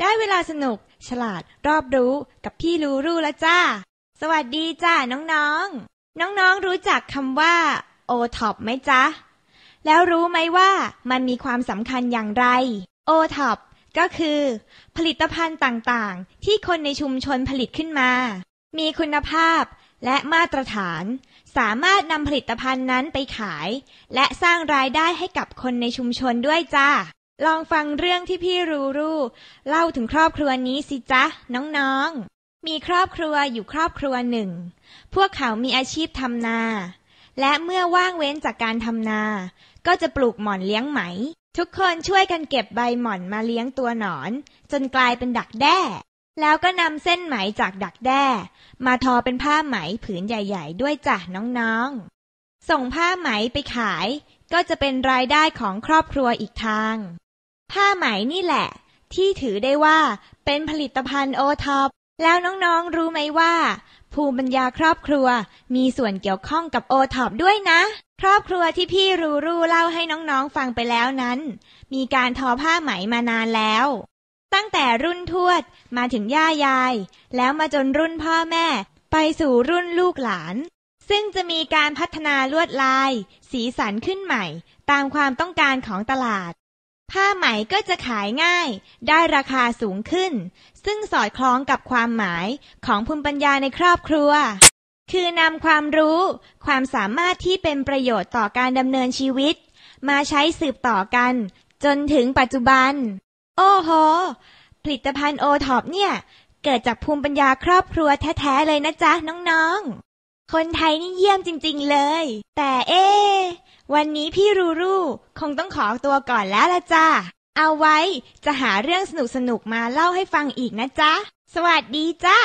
ได้เวลาสนุก ฉลาดรอบรู้กับพี่รู้รู้แล้วจ้า สวัสดีจ้าน้องๆ น้องๆรู้จักคำว่า o t o p ไหมจ๊ะ แล้วรู้ไหมว่ามันมีความสำคัญอย่างไร o t o p ก็คือ ผลิตภัณฑ์ต่างๆ ที่คนในชุมชนผลิตขึ้นมา มีคุณภาพและมาตรฐาน สามารถนำผลิตภัณฑ์นั้นไปขาย และสร้างรายได้ให้กับคนในชุมชนด้วยจ้า ลองฟังเรื่องที่พี่รูรูเล่าถึงครอบครัวนี้สิจ๊ะ น้องๆ มีครอบครัวอยู่ครอบครัวหนึ่ง พวกเขามีอาชีพทำนา และเมื่อว่างเว้นจากการทำนา ก็จะปลูกหม่อนเลี้ยงไหม ทุกคนช่วยกันเก็บใบหม่อนมาเลี้ยงตัวหนอน จนกลายเป็นดักแด้ แล้วก็นำเส้นไหมจากดักแด้ มาทอเป็นผ้าไหมผืนใหญ่ ๆ ด้วยจ้ะน้องๆ ส่งผ้าไหมไปขาย ก็จะเป็นรายได้ของครอบครัวอีกทาง ผ้าไหมนี่แหละ ที่ถือได้ว่าเป็นผลิตภัณฑ์โอท็อปแล้วน้องๆรู้ไหมว่า ภูมิปัญญาครอบครัวมีส่วนเกี่ยวข้องกับโอท็อปด้วยนะ ครอบครัวที่พี่รูรู้เล่าให้น้องๆฟังไปแล้วนั้น มีการทอผ้าไหมมานานแล้ว ตั้งแต่รุ่นทวดมาถึงย่ายาย แล้วมาจนรุ่นพ่อแม่ ไปสู่รุ่นลูกหลาน ซึ่งจะมีการพัฒนาลวดลาย สีสันขึ้นใหม่ ตามความต้องการของตลาด ผ้าไหมก็จะขายง่าย ได้ราคาสูงขึ้น ซึ่งสอดคล้องกับความหมายของภูมิปัญญาในครอบครัว คือนำความรู้ ความสามารถที่เป็นประโยชน์ต่อการดำเนินชีวิต มาใช้สืบต่อกัน จนถึงปัจจุบัน โอ้โห ผลิตภัณฑ์โอท็อปเนี่ย เกิดจากภูมิปัญญาครอบครัวแท้ๆเลยนะจ๊ะน้องๆ คนไทยนี่เยี่ยมจริง ๆเลย แต่เอ๊ วันนี้พี่รูรูคงต้องขอตัวก่อนแล้วละจ้า เอาไว้จะหาเรื่องสนุกสนุกมาเล่าให้ฟังอีกนะจ๊ะ สวัสดีจ้า